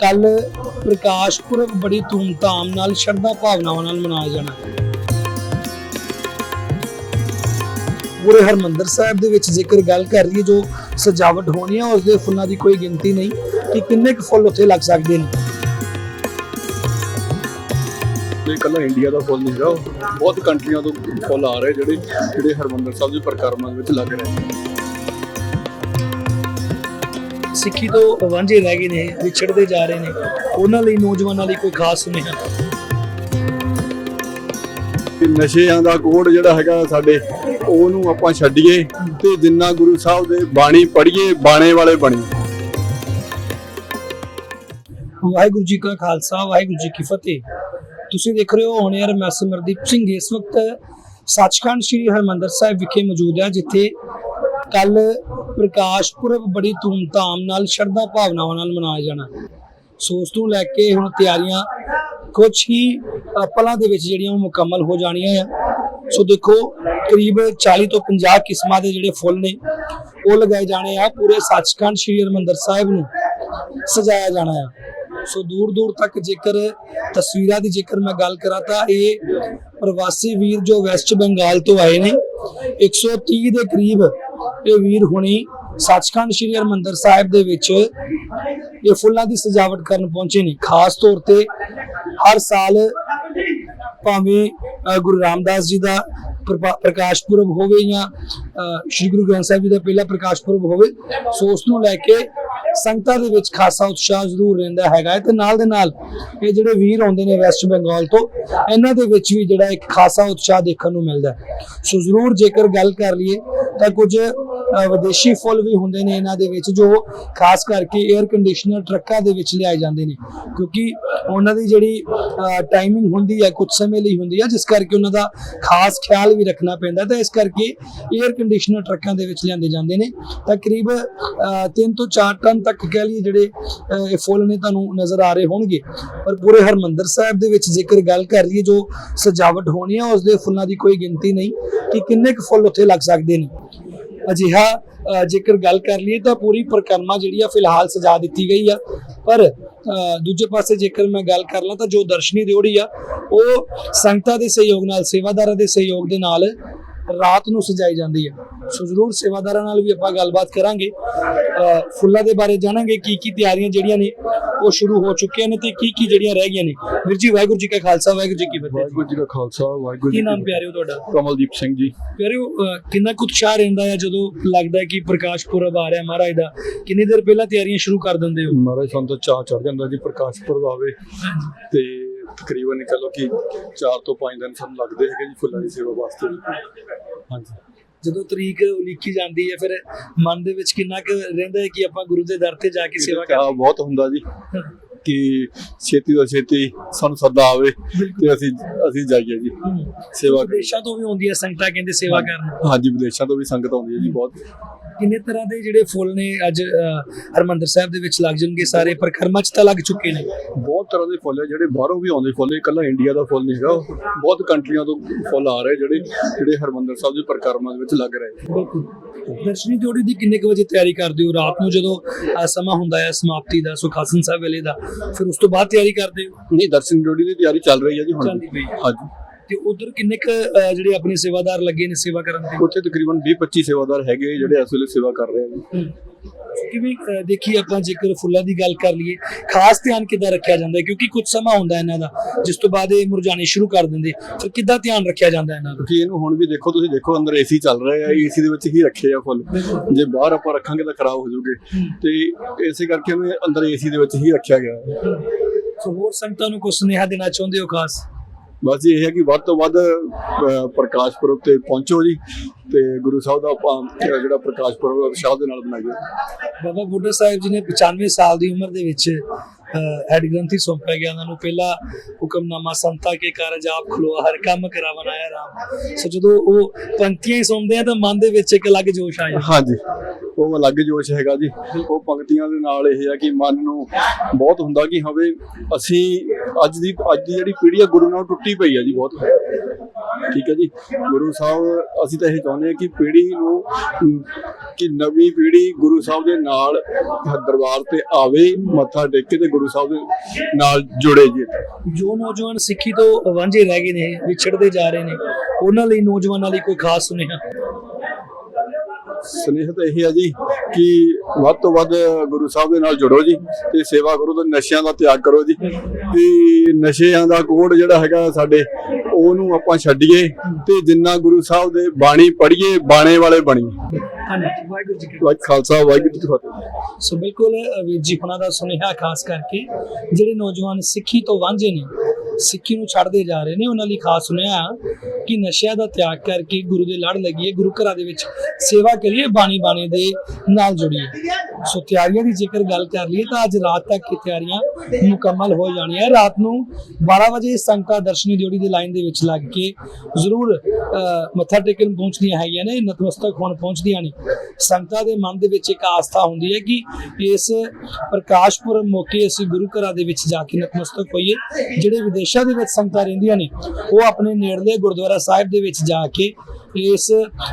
ਕੱਲ ਪ੍ਰਕਾਸ਼ ਪੁਰਬ ਬੜੀ ਧੂਮਧਾਮ ਨਾਲ, ਸ਼ਰਧਾ ਭਾਵਨਾਵਾਂ ਨਾਲ ਮਨਾਇਆ ਜਾਣਾ। ਪੂਰੇ ਹਰਮੰਦਰ ਸਾਹਿਬ ਦੇ ਵਿੱਚ ਜੇਕਰ ਗੱਲ ਕਰ ਲਈਏ, ਜੋ ਸਜਾਵਟ ਹੋਣੀ ਹੈ ਉਸ ਦੇ ਫੁੱਲਾਂ ਦੀ ਕੋਈ ਗਿਣਤੀ ਨਹੀਂ, ਕਿ ਕਿੰਨੇ ਕੁ ਫੁੱਲ ਉੱਥੇ ਲੱਗ ਸਕਦੇ ਨੇ? ਇਹ ਇਕੱਲਾ ਇੰਡੀਆ ਦਾ ਫੁੱਲ ਨਹੀਂ ਹੈਗਾ। ਬਹੁਤ ਕੰਟਰੀਆਂ ਤੋਂ ਫੁੱਲ ਆ ਰਹੇ, ਜਿਹੜੇ ਜਿਹੜੇ ਹਰਮੰਦਰ ਸਾਹਿਬ ਦੀ ਪਰਿਕਰਮਾ ਦੇ ਵਿੱਚ ਲੱਗ ਰਹੇ ਨੇ। ਸਿੱਖੀ ਤੋਂ ਵਾਂਝੇ ਰਹਿ ਗਏ ਨੇ ਵਿਛੜਦੇ ਜਾ ਰਹੇ ਨੇ। ਉਹਨਾਂ ਲਈ ਨੌਜਵਾਨਾਂ ਲਈ ਕੋਈ ਖਾਸ ਸੁਨੇਹਾ ਕਿ ਨਸ਼ਿਆਂ ਦਾ ਕੋਡ ਜਿਹੜਾ ਹੈਗਾ ਸਾਡੇ ਉਹਨੂੰ ਆਪਾਂ ਛੱਡੀਏ ਤੇ ਜਿੰਨਾ ਗੁਰੂ ਸਾਹਿਬ ਦੇ ਬਾਣੀ ਪੜ੍ਹੀਏ ਬਾਣੇ ਵਾਲੇ ਬਣੀਏ। ਵਾਹਿਗੁਰੂ ਜੀ ਕਾ ਖਾਲਸਾ ਵਾਹਿਗੁਰੂ ਜੀ ਕੀ ਫਤਿਹ। ਤੁਸੀਂ ਦੇਖ ਰਹੇ ਹੋ 에ਅਰ ਮੈਂ ਸਿਮਰਦੀਪ ਸਿੰਘ। ਇਸ ਵਕਤ ਸੱਚਖੰਡ ਸ੍ਰੀ ਹਰਮੰਦਰ ਸਾਹਿਬ ਵਿਖੇ ਮੌਜੂਦ ਹਾਂ ਜਿੱਥੇ ਕੱਲ ਪ੍ਰਕਾਸ਼ ਪੁਰਬ ਬੜੀ ਧੂਮਧਾਮ ਨਾਲ, ਸ਼ਰਧਾ ਭਾਵਨਾਵਾਂ ਨਾਲ ਮਨਾਇਆ ਜਾਣਾ। ਸੋ ਉਸ ਨੂੰ ਲੈ ਕੇ ਹੁਣ ਤਿਆਰੀਆਂ ਕੁਝ ਹੀ ਪਲਾਂ ਦੇ ਵਿੱਚ ਜਿਹੜੀਆਂ ਉਹ ਮੁਕੰਮਲ ਹੋ ਜਾਣੀਆਂ ਆ। ਸੋ ਦੇਖੋ, ਕਰੀਬ 40 ਤੋਂ 50 ਕਿਸਮਾਂ ਦੇ ਜਿਹੜੇ ਫੁੱਲ ਨੇ, ਉਹ ਲਗਾਏ ਜਾਣੇ ਆ। ਪੂਰੇ ਸੱਚਖੰਡ ਸ੍ਰੀ ਹਰਮੰਦਰ ਸਾਹਿਬ ਨੂੰ ਸਜਾਇਆ ਜਾਣਾ ਆ। ਸੋ ਦੂਰ ਦੂਰ ਤੱਕ ਜੇਕਰ ਤਸਵੀਰਾਂ ਦੀ ਜੇਕਰ ਮੈਂ ਗੱਲ ਕਰਾਂ ਤਾਂ ਇਹ ਪ੍ਰਵਾਸੀ ਵੀਰ ਜੋ ਵੈਸਟ ਬੰਗਾਲ ਤੋਂ ਆਏ ਨੇ 130 ਦੇ ਕਰੀਬ ਇਹ ਵੀਰ ਹੁਣੀ ਸੱਚਖੰਡ ਸ੍ਰੀ ਹਰਮੰਦਰ ਸਾਹਿਬ ਦੇ ਵਿੱਚ ਇਹ ਫੁੱਲਾਂ ਦੀ ਸਜਾਵਟ ਕਰਨ ਪਹੁੰਚੇ ਨੇ। ਖਾਸ ਤੌਰ ਤੇ ਹਰ ਸਾਲ ਭਾਵੇਂ ਗੁਰੂ ਰਾਮਦਾਸ ਜੀ ਦਾ ਪ੍ਰਭਾ- ਪ੍ਰਕਾਸ਼ ਪੁਰਬ ਹੋਵੇ ਜਾਂ ਸ਼੍ਰੀ ਗੁਰੂ ਗ੍ਰੰਥ ਸਾਹਿਬ ਜੀ ਦਾ ਪਹਿਲਾ ਪ੍ਰਕਾਸ਼ ਪੁਰਬ ਹੋਵੇ, ਸੋ ਉਸ ਨੂੰ ਲੈ ਕੇ ਸੰਗਤਾਂ ਦੇ ਵਿੱਚ ਖਾਸਾ ਉਤਸ਼ਾਹ ਜ਼ਰੂਰ ਰਹਿੰਦਾ ਹੈਗਾ। ਹੈ ਤੇ ਨਾਲ ਦੇ ਨਾਲ ਇਹ ਜਿਹੜੇ ਵੀਰ ਆਉਂਦੇ ਨੇ ਵੈਸਟ ਬੰਗਾਲ ਤੋਂ, ਇਹਨਾਂ ਦੇ ਵਿੱਚ ਵੀ ਜਿਹੜਾ ਇੱਕ ਖਾਸਾ ਉਤਸ਼ਾਹ ਦੇਖਣ ਨੂੰ ਮਿਲਦਾ ਸੋ ਜ਼ਰੂਰ ਜੇਕਰ ਗੱਲ ਕਰ ਲਈਏ ਤਾਂ ਕੁਝ ਵਿਦੇਸ਼ੀ ਫੁੱਲ ਵੀ ਹੁੰਦੇ ਨੇ ਇਹਨਾਂ ਦੇ ਵਿੱਚ, ਜੋ ਖਾਸ ਕਰਕੇ 에ਅਰ ਕੰਡੀਸ਼ਨਰ ਟਰੱਕਾਂ ਦੇ ਵਿੱਚ ਲਿਆਏ ਜਾਂਦੇ ਨੇ। ਕਿਉਂਕਿ ਉਹਨਾਂ ਦੀ ਜਿਹੜੀ ਟਾਈਮਿੰਗ ਹੁੰਦੀ ਹੈ, ਕੁਝ ਸਮੇਂ ਲਈ ਹੁੰਦੀ ਹੈ, ਜਿਸ ਕਰਕੇ ਉਹਨਾਂ ਦਾ ਖਾਸ ਖਿਆਲ ਵੀ ਰੱਖਣਾ ਪੈਂਦਾ। ਤਾਂ ਇਸ ਕਰਕੇ 에ਅਰ ਕੰਡੀਸ਼ਨਰ ਟਰੱਕਾਂ ਦੇ ਵਿੱਚ ਲਿਆਂਦੇ ਜਾਂਦੇ ਨੇ। ਤਾਂ ਕਰੀਬ 3 ਤੋਂ 4 ਟਨ ਤੱਕ ਕਹਿ ਲਈਏ ਜਿਹੜੇ ਇਹ ਫੁੱਲ ਨੇ ਤੁਹਾਨੂੰ ਨਜ਼ਰ ਆ ਰਹੇ ਹੋਣਗੇ। ਪਰ ਪੂਰੇ ਹਰਮੰਦਰ ਸਾਹਿਬ ਦੇ ਵਿੱਚ ਜੇਕਰ ਗੱਲ ਕਰ ਲਈਏ, ਜੋ ਸਜਾਵਟ ਹੋਣੀ ਹੈ ਉਸ ਦੇ ਫੁੱਲਾਂ ਦੀ ਕੋਈ ਗਿਣਤੀ ਨਹੀਂ ਕਿ ਕਿੰਨੇ ਕੁ ਫੁੱਲ ਉੱਥੇ ਲੱਗ ਸਕਦੇ ਨੇ। ਅਜਿਹਾ ਜੇਕਰ ਗੱਲ ਕਰ ਲਈਏ ਤਾਂ ਪੂਰੀ ਪ੍ਰਕਰਮਾ ਜਿਹੜੀ ਆ ਫਿਲਹਾਲ ਸਜਾ ਦਿੱਤੀ ਗਈ ਆ। ਪਰ ਦੂਜੇ ਪਾਸੇ ਜੇਕਰ ਮੈਂ ਗੱਲ ਕਰ ਲਾਂ ਤਾਂ ਜੋ ਦਰਸ਼ਨੀ ਦਿਉੜੀ ਆ, ਉਹ ਸੰਗਤਾਂ ਦੇ ਸਹਿਯੋਗ ਨਾਲ, ਸੇਵਾਦਾਰਾਂ ਦੇ ਸਹਿਯੋਗ ਦੇ ਨਾਲ ਰਾਤ ਨੂੰ ਸਜਾਈ ਜਾਂਦੀ ਹੈ ਸੋ ਜ਼ਰੂਰ ਸੇਵਾਦਾਰਾਂ ਨਾਲ ਵੀ ਆਪਾਂ ਗੱਲਬਾਤ ਕਰਾਂਗੇ। ਫੁੱਲਾਂ ਦੇ ਬਾਰੇ ਜਾਣਾਂਗੇ ਕੀ ਕੀ ਤਿਆਰੀਆਂ ਜਿਹੜੀਆਂ ਨੇ ਉਹ ਸ਼ੁਰੂ ਹੋ ਚੁੱਕੀਆਂ ਨੇ ਤੇ ਕੀ ਕੀ ਜਿਹੜੀਆਂ ਰਹਿ ਗਈਆਂ ਨੇ? ਵੀਰ ਜੀ ਵਾਹਿਗੁਰੂ ਜੀ ਕਾ ਖਾਲਸਾ ਵਾਹਿਗੁਰੂ ਜੀ ਕੀ ਫਤਿਹ। ਵਾਹਿਗੁਰੂ ਜੀ ਕਾ ਖਾਲਸਾ ਵਾਹਿਗੁਰੂ ਕੀ ਜੀ ਨਾਮ ਕੀ ਪਿਆਰੇ ਹੋ ਤੁਹਾਡਾ। ਕਮਲਦੀਪ ਸਿੰਘ ਜੀ। ਪਿਆਰਿਓ ਅਹ ਕਿੰਨਾ ਕੁ ਉਤਸ਼ਾਹ ਰਹਿੰਦਾ ਹੈ ਜਦੋਂ ਲੱਗਦਾ ਹੈ ਕਿ ਪ੍ਰਕਾਸ਼ ਪੁਰਬ ਆ ਰਿਹਾ ਮਹਾਰਾਜ ਦਾ? ਕਿੰਨੀ ਦੇਰ ਪਹਿਲਾਂ ਤਿਆਰੀਆਂ ਸ਼ੁਰੂ ਕਰ ਦਿੰਦੇ ਹੋ? ਮਹਾਰਾਜ ਸਾਨੂੰ ਤਾਂ ਚਾਹ ਚੜ ਜਾਂਦਾ ਜੀ ਪ੍ਰਕਾਸ਼ ਪੁਰਬ ਆਵੇ। ਤੇ ਤਕਰੀਬਨ ਕਹ ਲਓ ਕਿ 4 ਤੋਂ 5 ਦਿਨ ਸਾਨੂੰ ਲੱਗਦੇ ਹੈਗੇ ਜੀ ਫੁੱਲਾਂ ਦੀ ਸੇਵਾ ਵਾਸਤੇ। ਹਾਂਜੀ। ਜਦੋਂ ਤਰੀਕ ਉਲੀਕੀ ਜਾਂਦੀ ਹੈ ਫਿਰ ਮਨ ਦੇ ਵਿੱਚ ਕਿੰਨਾ ਕੁ ਰਹਿੰਦਾ ਹੈ ਕਿ ਆਪਾਂ ਗੁਰੂ ਦੇ ਦਰ ਤੇ ਜਾ ਕੇ ਸੇਵਾ ਕਰੀਏ? ਬਹੁਤ ਹੁੰਦਾ ਜੀ। ਕਿ ਛੇਤੀ ਤੋਂ ਛੇਤੀ ਸਾਨੂੰ ਸੱਦਾ ਆਵੇ ਤੇ ਅਸੀਂ ਅਸੀਂ ਜਾਈਏ ਜੀ। ਸੇਵਾ ਵਿਦੇਸ਼ਾਂ ਤੋਂ ਵੀ ਆਉਂਦੀਆਂ ਸੰਗਤਾਂ ਕਹਿੰਦੇ ਸੇਵਾ ਕਰਨ। ਹਾਂਜੀ ਵਿਦੇਸ਼ਾਂ ਤੋਂ ਵੀ ਸੰਗਤ ਆਉਂਦੀ ਹੈ ਜੀ ਬਹੁਤ। ਕਿੰਨੇ ਤਰ੍ਹਾਂ ਦੇ ਜਿਹੜੇ ਫੁੱਲ ਨੇ ਅੱਜ ਹਰਿਮੰਦਰ ਸਾਹਿਬ ਦੇ ਵਿੱਚ ਲੱਗ ਜਾਣਗੇ ਸਾਰੇ? ਪਰਕਰਮਾ ਚ ਤਾਂ ਲੱਗ ਚੁੱਕੇ ਨੇ। ਬਹੁਤ ਤਰ੍ਹਾਂ ਦੇ ਫੁੱਲ ਹੈ ਜਿਹੜੇ ਬਾਹਰੋਂ ਵੀ ਆਉਂਦੇ ਫੁੱਲ। ਇਕੱਲਾ ਇੰਡੀਆ ਦਾ ਫੁੱਲ ਨਹੀਂ ਹੈਗਾ। ਬਹੁਤ ਕੰਟਰੀਆਂ ਤੋਂ ਫੁੱਲ ਆ ਰਹੇ ਜਿਹੜੇ ਜਿਹੜੇ ਹਰਮੰਦਰ ਸਾਹਿਬ ਦੀ ਪਰਿਕਰਮਾ ਦੇ ਵਿੱਚ ਲੱਗ ਰਹੇ ਬਿਲਕੁਲ। ਦਰਸ਼ਨੀ ਜੋੜੀ ਦੀ ਕਿੰਨੇ ਕੁ ਵਜੇ ਤਿਆਰੀ ਕਰਦੇ ਹੋ? ਰਾਤ ਨੂੰ ਜਦੋਂ ਸਮਾਂ ਹੁੰਦਾ ਹੈ ਸਮਾਪਤੀ ਦਾ ਸੁਖਾਸਨ ਸਾਹਿਬ ਵੇਲੇ ਦਾ ਫਿਰ ਉਸ ਤੋਂ ਬਾਅਦ ਤਿਆਰੀ ਕਰਦੇ ਹੋ? ਨਹੀਂ ਦਰਸ਼ਨ ਡਿਊਟੀ ਦੀ ਤਿਆਰੀ ਚੱਲ ਰਹੀ ਹੈ ਜੀ ਹੁਣ। ਚੱਲਦੀ ਪਈ ਹੈ। ਹਾਂਜੀ। ਤੇ ਉਧਰ ਕਿੰਨੇ ਕ ਜਿਹੜੇ ਆਪਣੇ ਸੇਵਾਦਾਰ ਲੱਗੇ ਨੇ ਸੇਵਾ ਕਰਨ ਦੇ? ਉੱਥੇ ਤਕਰੀਬਨ 20-25 ਸੇਵਾਦਾਰ ਹੈਗੇ ਜਿਹੜੇ ਇਸ ਵੇਲੇ ਸੇਵਾ ਕਰ ਰਹੇ ਨੇ ਕਿਵੇਂ ਅਹ, ਦੇਖੀ ਆਪਾਂ ਜੇਕਰ ਫੁੱਲਾਂ ਦੀ ਗੱਲ ਕਰ ਲਈਏ ਖਾਸ ਧਿਆਨ ਕਿੱਦਾਂ ਰੱਖਿਆ ਜਾਂਦਾ ਹੈ? ਕਿਉਂਕਿ ਕੁਝ ਸਮਾਂ ਹੁੰਦਾ ਹੈ ਇਹਨਾਂ ਦਾ ਜਿਸ ਤੋਂ ਬਾਅਦ ਇਹ ਮੁਰਝਾਣੇ ਸ਼ੁਰੂ ਕਰ ਦਿੰਦੇ ਫਿਰ ਕਿੱਦਾਂ ਧਿਆਨ ਰੱਖਿਆ ਜਾਂਦਾ ਹੈ ਇਹਨਾਂ ਦਾ? ਕਿਉਂਕਿ ਇਹਨੂੰ ਹੁਣ ਵੀ ਦੇਖੋ ਤੁਸੀਂ ਦੇਖੋ ਅੰਦਰ ਏਸੀ ਚੱਲ ਰਹੇ ਆ ਏਸੀ ਦੇ ਵਿੱਚ ਹੀ ਰੱਖੇ ਆ ਫੁੱਲ। ਜੇ ਬਾਹਰ ਆਪਾਂ ਰੱਖਾਂਗੇ ਤਾਂ ਖਰਾਬ ਹੋ ਜਾਊਗੇ। ਤੇ ਇਸੇ ਕਰਕੇ ਉਹਨੇ ਅੰਦਰ ਏਸੀ ਦੇ ਵਿੱਚ ਹੀ ਰੱਖਿਆ ਗਿਆ ਹੈ। ਸੋ ਹੋਰ ਸੰਗਤਾਂ ਨੂੰ ਕੁਝ ਸੁਨੇਹਾ ਦੇਣਾ ਚਾਹੁੰਦੇ ਹੋ ਖਾਸ? ਬਸ ਇਹ ਹੈ ਕਿ ਵੱਧ ਤੋਂ ਵੱਧ ਪ੍ਰਕਾਸ਼ ਪੁਰਬ ਤੇ ਪਹੁੰਚੋ ਜੀ ਤੇ ਗੁਰੂ ਸਾਹਿਬ ਦਾ ਆਪਾਂ ਜਿਹੜਾ ਪ੍ਰਕਾਸ਼ ਪੁਰਬ ਉਤਸ਼ਾਹ ਦੇ ਨਾਲ ਮਨਾਈਏ। ਬਾਬਾ ਬੁੱਢਾ ਸਾਹਿਬ ਜੀ ਨੇ 95 ਸਾਲ ਦੀ ਉਮਰ ਦੇ ਵਿੱਚ ਹੈਡ ਗ੍ਰੰਥੀ ਸੌਂਪਿਆ ਗਿਆ। ਉਹਨਾਂ ਨੂੰ ਪਹਿਲਾ ਹੁਕਮਨਾਮਾ ਸੰਤਾ ਕੇ ਕਾਰਜ ਆਪ ਖਲੋਆ ਹਰ ਕੰਮ ਕਰਾਵਨ ਆਇਆ ਰਾਮ। ਸੋ ਜਦੋਂ ਉਹ ਪੰਕਤੀਆਂ ਹੀ ਸੁਣਦੇ ਆ ਤਾਂ ਮਨ ਦੇ ਵਿੱਚ ਇੱਕ ਅਲੱਗ ਜੋਸ਼ ਆ ਜਾਂਦਾ। ਹਾਂਜੀ। ਉਹ ਅਲੱਗ ਜੋਸ਼ ਹੈਗਾ ਜੀ। ਉਹ ਪੰਕਤੀਆਂ ਦੇ ਨਾਲ ਇਹ ਹੈ ਕਿ ਮਨ ਨੂੰ ਬਹੁਤ ਹੁੰਦਾ ਕਿ ਹਵੇ, ਅਸੀਂ ਅੱਜ ਦੀ ਅੱਜ ਦੀ ਜਿਹੜੀ ਪੀੜ੍ਹੀ ਆ, ਗੁਰੂ ਨਾਲ ਟੁੱਟੀ ਪਈ ਆ ਜੀ ਬਹੁਤ। ਠੀਕ ਹੈ ਜੀ। ਗੁਰੂ ਸਾਹਿਬ, ਅਸੀਂ ਤਾਂ ਇਹ ਚਾਹੁੰਦੇ ਹਾਂ ਕਿ ਪੀੜ੍ਹੀ ਨੂੰ ਕਿ ਨਵੀਂ ਪੀੜ੍ਹੀ ਗੁਰੂ ਸਾਹਿਬ ਦੇ ਨਾਲ ਦਰਬਾਰ ਤੇ ਆਵੇ, ਮੱਥਾ ਟੇਕੇ ਤੇ ਗੁਰੂ ਸਾਹਿਬ ਦੇ ਨਾਲ ਜੁੜੇ ਜੀ। ਜੋ ਨੌਜਵਾਨ ਸਿੱਖੀ ਤੋਂ ਵਾਂਝੇ ਰਹਿ ਗਏ ਨੇ, ਵਿਛੜਦੇ ਜਾ ਰਹੇ ਨੇ, ਉਹਨਾਂ ਲਈ ਨੌਜਵਾਨਾਂ ਲਈ ਕੋਈ ਖਾਸ ਸੁਨੇਹਾ? ਸਨੇਹ ਤਾਂ ਇਹ ਹੈ ਜੀ ਕਿ ਵੱਧ ਤੋਂ ਵੱਧ ਗੁਰੂ ਸਾਹਿਬ ਦੇ ਨਾਲ ਜੁੜੋ ਜੀ ਤੇ ਸੇਵਾ ਕਰੋ ਤੇ ਨਸ਼ਿਆਂ ਦਾ ਤਿਆਗ ਕਰੋ ਜੀ। ਤੇ ਨਸ਼ਿਆਂ ਦਾ ਕੋੜ ਜਿਹੜਾ ਹੈਗਾ ਸਾਡੇ, ਉਹਨੂੰ ਆਪਾਂ ਛੱਡੀਏ ਤੇ ਜਿੰਨਾ ਗੁਰੂ ਸਾਹਿਬ ਦੇ ਬਾਣੀ ਪੜ੍ਹੀਏ, ਬਾਣੇ ਵਾਲੇ ਬਣੀਏ। ਵਾਹਿਗੁਰੂ ਜੀ ਕੀ ਖਾਲਸਾ, ਵਾਹਿਗੁਰੂ ਜੀ ਕੀ ਫਤਿਹ। ਸੋ ਬਿਲਕੁਲ ਵੀਰ ਜੀ ਹੁਣਾਂ ਦਾ ਸੁਨੇਹਾ ਖਾਸ ਕਰਕੇ ਜਿਹੜੇ ਨੌਜਵਾਨ ਸਿੱਖੀ ਤੋਂ ਵਾਂਝੇ ਨੇ ਸਿੱਖੀ ਨੂੰ ਛੱਡਦੇ ਜਾ ਰਹੇ ਨੇ। ਉਹਨਾਂ ਲਈ ਖਾਸ ਸੁਣਿਆ ਕਿ ਨਸ਼ਿਆਂ ਦਾ ਤਿਆਗ ਕਰਕੇ ਗੁਰੂ ਦੇ ਲੜ ਲੱਗੀਏ ਗੁਰੂ ਘਰਾਂ ਦੇ ਵਿੱਚ ਸੇਵਾ ਕਰੀਏ ਬਾਣੀ ਬਾਣੀ ਦੇ ਨਾਲ ਜੁੜੀਏ। ਸੋ ਤਿਆਰੀਆਂ ਦੀ ਜੇਕਰ ਗੱਲ ਕਰ ਲਈਏ ਤਾਂ ਅੱਜ ਰਾਤ ਤੱਕ ਇਹ ਤਿਆਰੀਆਂ ਮੁਕੰਮਲ ਹੋ ਜਾਣੀਆਂ। ਰਾਤ ਨੂੰ 12 ਵਜੇ ਸੰਗਤਾਂ ਦਰਸ਼ਨੀ ਡਿਊਟੀ ਦੇ ਲਾਈਨ ਦੇ ਵਿੱਚ ਲੱਗ ਕੇ ਜ਼ਰੂਰ ਮੱਥਾ ਟੇਕਣ ਪਹੁੰਚਦੀਆਂ ਹੈਗੀਆਂ ਨੇ, ਨਤਮਸਤਕ ਹੋਣ ਪਹੁੰਚਦੀਆਂ ਨੇ। ਸੰਗਤਾਂ ਦੇ ਮਨ ਦੇ ਵਿੱਚ ਇੱਕ ਆਸਥਾ ਹੁੰਦੀ ਹੈ ਕਿ ਇਸ ਪ੍ਰਕਾਸ਼ ਪੁਰਬ ਮੌਕੇ ਅਸੀਂ ਗੁਰੂ ਘਰਾਂ ਦੇ ਵਿੱਚ ਜਾ ਕੇ ਨਤਮਸਤਕ ਹੋਈਏ। ਜਿਹੜੇ ਵਿਦੇਸ਼ਾਂ ਦੇ ਵਿੱਚ ਸੰਗਤਾਂ ਰਹਿੰਦੀਆਂ ਨੇ, ਉਹ ਆਪਣੇ ਨੇੜਲੇ ਗੁਰਦੁਆਰਾ ਸਾਹਿਬ ਦੇ ਵਿੱਚ ਜਾ ਕੇ ਇਸ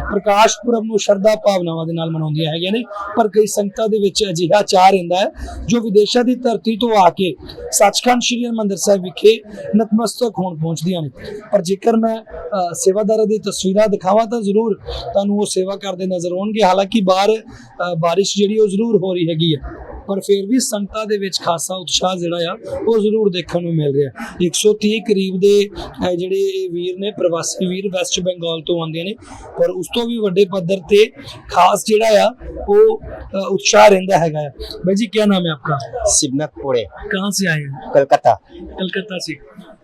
ਪ੍ਰਕਾਸ਼ ਪੁਰਬ ਨੂੰ ਸ਼ਰਧਾ ਭਾਵਨਾਵਾਂ ਦੇ ਨਾਲ ਮਨਾਉਂਦੀਆਂ ਹੈਗੀਆਂ ਨੇ, ਪਰ ਕਈ ਸੰਗਤਾਂ ਦੇ ਵਿੱਚ ਅਜਿਹਾ ਚਾਹ ਰਹਿੰਦਾ ਹੈ, ਜੋ ਵਿਦੇਸ਼ਾਂ ਦੀ ਧਰਤੀ ਤੋਂ ਆ ਕੇ ਸੱਚਖੰਡ ਸ੍ਰੀ ਹਰਿਮੰਦਰ ਸਾਹਿਬ ਵਿਖੇ ਨਤਮਸਤਕ ਹੋਣ ਪਹੁੰਚਦੀਆਂ ਨੇ। ਪਰ ਜੇਕਰ ਮੈਂ ਸੇਵਾਦਾਰਾਂ ਦੀ ਤਸਵੀਰਾਂ ਦਿਖਾਵਾਂ ਤਾਂ ਜ਼ਰੂਰ ਤੁਹਾਨੂੰ ਉਹ ਸੇਵਾ ਕਰਦੇ ਨਜ਼ਰ ਆਉਣਗੇ। ਹਾਲਾਂਕਿ ਬਾਹਰ ਬਾਰਿਸ਼ ਜਿਹੜੀ ਉਹ ਜ਼ਰੂਰ ਹੋ ਰਹੀ ਹੈਗੀ ਹੈ। ਪਰ ਫਿਰ ਵੀ ਸੰਗਤਾਂ ਦੇ ਵਿੱਚ ਖਾਸਾ ਉਤਸ਼ਾਹ ਜਿਹੜਾ ਆ ਉਹ ਜ਼ਰੂਰ ਦੇਖਣ ਨੂੰ ਮਿਲ ਰਿਹਾ 130 ਕਰੀਬ ਦੇ ਅ, ਜਿਹੜੇ ਇਹ ਵੀਰ ਨੇ ਪ੍ਰਵਾਸੀ ਵੀਰ ਵੈਸਟ ਬੰਗਾਲ ਤੋਂ ਆਉਂਦੇ ਨੇ ਪਰ ਉਸ ਤੋਂ ਵੀ ਵੱਡੇ ਪੱਧਰ ਤੇ ਖਾਸ ਜਿਹੜਾ ਆ ਉਹ ਅ, ਉਤਸ਼ਾਹ ਰਹਿੰਦਾ ਹੈਗਾ ਆ ਭਾਈ ਜੀ ਕੀ ਨਾਮ ਹੈ ਆਪਕਾ सिबनक पुणे कहाँ से आए हैं कलकत्ता कलकत्ता से अ,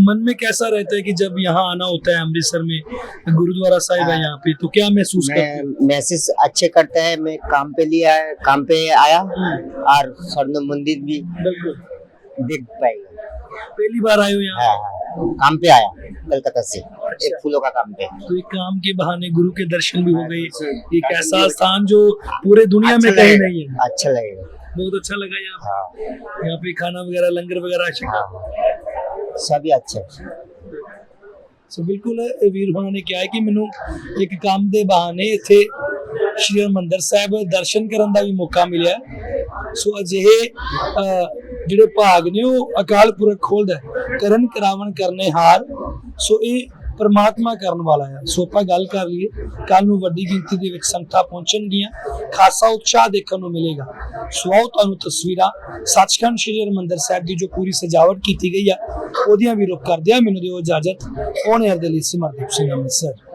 मन में कैसा रहता है कि जब यहाँ आना होता है अमृतसर में गुरुद्वारा साहिब है यहाँ पे तो क्या महसूस करते हैं? मैं मैसेज अच्छे करते हैं मैं काम पे लिया काम पे आया और स्वर्ण मंदिर भी बिल्कुल। देख पाएगा पहली बार आए हो यहाँ? हाँ, हाँ, काम पे आया कलकत्ता से एक फूलों का काम पे। तो एक काम के बहाने गुरु के दर्शन भी हो गए। एक ऐसा स्थान जो पूरे दुनिया में अच्छा कहीं नहीं है। अच्छा लगेगा। बहुत अच्छा लगा यहाँ हाँ। यहाँ पे खाना वगैरह लंगर वगैरह अच्छा। हाँ। सभी अच्छे ਸੋ ਬਿਲਕੁਲ ਇਹ ਵੀਰ ਹੋਣਾ ਨੇ ਕਿਹਾ ਹੈ ਕਿ ਮੈਨੂੰ ਇੱਕ ਕੰਮ ਦੇ ਬਹਾਨੇ ਇੱਥੇ ਸ਼੍ਰੀ ਹਰਿਮੰਦਰ ਸਾਹਿਬ ਦਰਸ਼ਨ ਕਰਨ ਦਾ ਵੀ ਮੌਕਾ ਮਿਲਿਆ ਹੈ। ਸੋ ਅਜਿਹੇ ਅਹ, ਜਿਹੜੇ ਭਾਗ ਨੇ ਉਹ ਅਕਾਲ ਪੁਰਖ ਖੋਲਦਾ ਹੈ। ਕਰਨ ਕਰਾਵਣ ਕਰਨੇ ਹਾਰ ਸੋ ਇਹ ਪਰਮਾਤਮਾ ਕਰਨ ਵਾਲਾ ਹੈ ਸੋ ਆਪਾਂ ਗੱਲ ਕਰ ਲਈਏ ਕੱਲ ਨੂੰ ਵੱਡੀ ਗਿਣਤੀ ਦੇ ਵਿੱਚ ਸੰਗਤਾਂ ਪਹੁੰਚਣਗੀਆਂ। ਖਾਸਾ ਉਤਸ਼ਾਹ ਦੇਖਣ ਨੂੰ ਮਿਲੇਗਾ। ਸੋ ਆਓ ਤੁਹਾਨੂੰ ਤਸਵੀਰਾਂ। ਸੱਚਖੰਡ ਸ਼੍ਰੀ ਹਰਿਮੰਦਰ ਸਾਹਿਬ ਦੀ ਜੋ ਪੂਰੀ ਸਜਾਵਟ ਕੀਤੀ ਗਈ ਆ, ਉਹਦੀਆਂ ਵੀ ਰੁਕ ਕਰਦੇ ਆ। ਮੈਨੂੰ ਦਿਓ ਇਜਾਜ਼ਤ। ਔਨ 에ਅਰ ਦੇ ਲਈ ਸਿਮਰਦੀਪ ਸਿੰਘ ਅੰਮ੍ਰਿਤਸਰ।